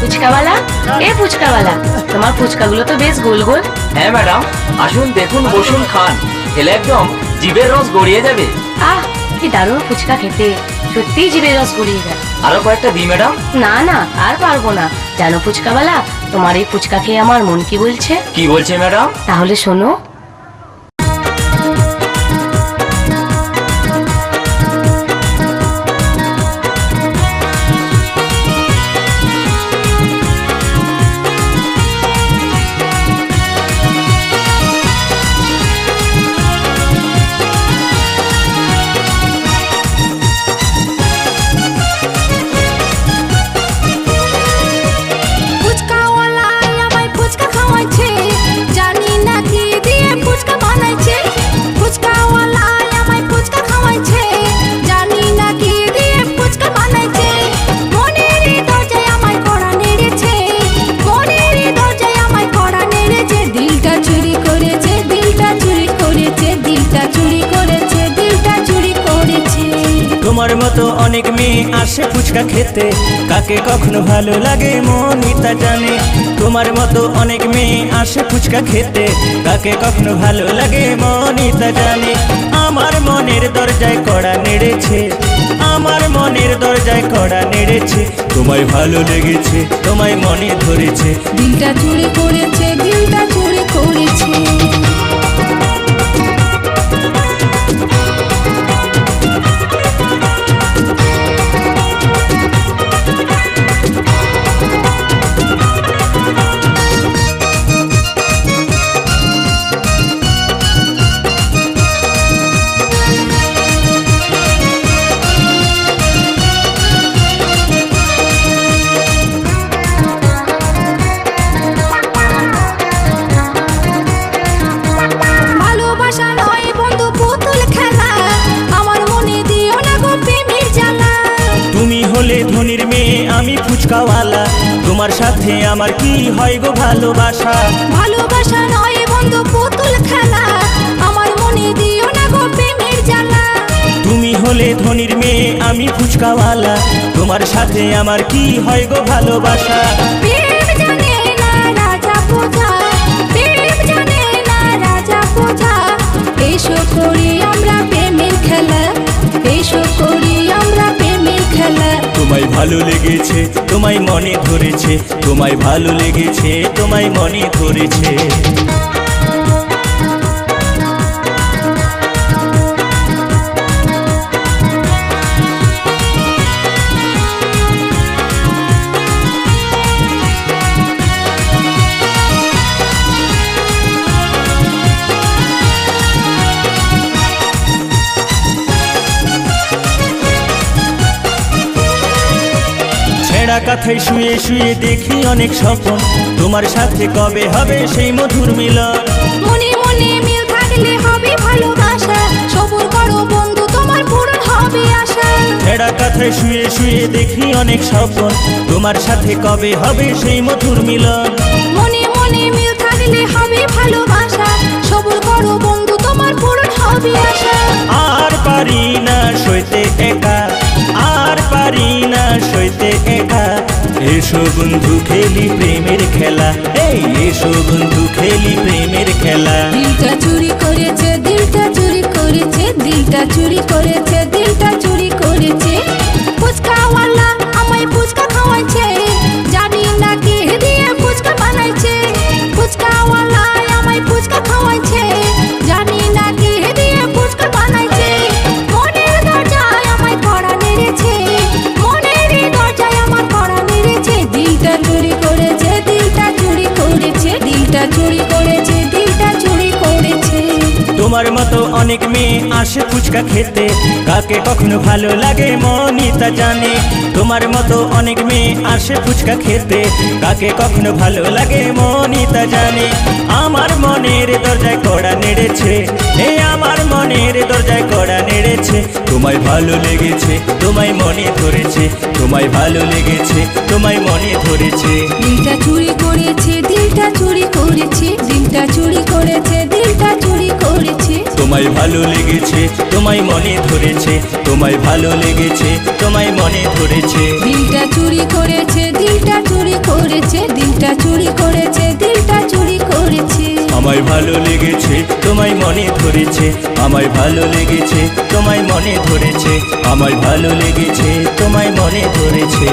ফুচকাওয়ালা? এ ফুচকাওয়ালা তোমার ফুচকাগুলো তো বেশ গোল গোল হ্যাঁ ম্যাডাম। আসুন দেখুন বসুন খান। খেলে একদম জিভের রস গড়িয়ে যাবে। আহ কি দারুণ ফুচকা খেতে। সত্যিই জিভে রস গড়িয়ে যায়। আরও কয়েকটা দিই ম্যাডাম। না না আর পারব না। জানো ফুচকাওয়ালা তোমার এই ফুচকা খেয়ে আমার মন কি বলছে? কি বলছে ম্যাডাম? তাহলে শোনো তোমার মতো অনেক মেয়ে আসে ফুচকা খেতে। কাকে কখনো ভালো লাগে মনই তা জানে। তোমার মতো অনেক মেয়ে আসে ফুচকা খেতে। কাকে কখনো ভালো লাগে মনই তা জানে। আমার মনের দরজায় কড়া নেড়েছে। আমার মনের দরজায় কড়া নেড়েছে। তোমায় ভালো লেগেছে, তোমায় মনে ধরেছে। দিলটা চুরি করেছে তোমার সাথে আমার কি হয় গো ভালোবাসা? ভালোবাসা নয় বন্ধু পুতুল খেলা। আমার মনে দিও না গো প্রেমের জ্বালা। তুমি হলে ধনির মেয়ে আমি ফুচকাওয়ালা। তোমার সাথে আমার কি হয় গো ভালোবাসা? প্রেম জানে না রাজা পূজা প্রেম জানে না রাজা পূজা এসো করি আমরা ভালো লেগেছে তোমায় মনে ধরেছে তোমায় ভালো লেগেছে তোমায় মনে ধরেছে। কাথায় শুয়ে শুয়ে দেখি অনেক স্বপ্ন। তোমার সাথে কবে হবে সেই মধুর মিলন? মনে মনে মিল থাকলে হবে ভালোবাসা। সবুর করো বন্ধু তোমার পূরণ হবে আশা। ছেঁড়া কাথায় শুয়ে শুয়ে দেখি অনেক স্বপ্ন। তোমার সাথে কবে হবে সেই মধুর মিলন? মনে মনে মিল থাকলে হবে ভালোবাসা। সবুর করো এসো বন্ধু, খেলি প্রেমের খেলা। এই এসো বন্ধু, খেলি প্রেমের খেলা। দিলটা চুরি করেছে, দিলটা চুরি করেছে, দিলটা চুরি করেছে, দিলটা চুরি করেছে। তোমার মতো অনেক মেয়ে আসে ফুচকা খেতে। কাকে কখনো ভালো লাগে মনই তা জানে। তোমার মতো অনেক মেয়ে আসে ফুচকা খেতে। কাকে কখনো ভালো লাগে মনই তা জানে। আমার মনের দরজায় কড়া নেড়েছে। এই আমার মনের দরজায় কড়া নেড়েছে। তোমায় ভালো লেগেছে, তোমায় মনে ধরেছে। তোমায় ভালো লেগেছে, তোমায় মনে ধরেছে। ভালো লেগেছে তোমায় মনে ধরেছে তোমায় ভালো লেগেছে তোমায় মনে ধরেছে। দিলটা চুরি করেছে দিলটা চুরি করেছে দিলটা চুরি করেছে দিলটা চুরি করেছে। আমায় ভালো লেগেছে তোমায় মনে ধরেছে আমায় ভালো লেগেছে তোমায় মনে ধরেছে আমায় ভালো লেগেছে তোমায় মনে ধরেছে।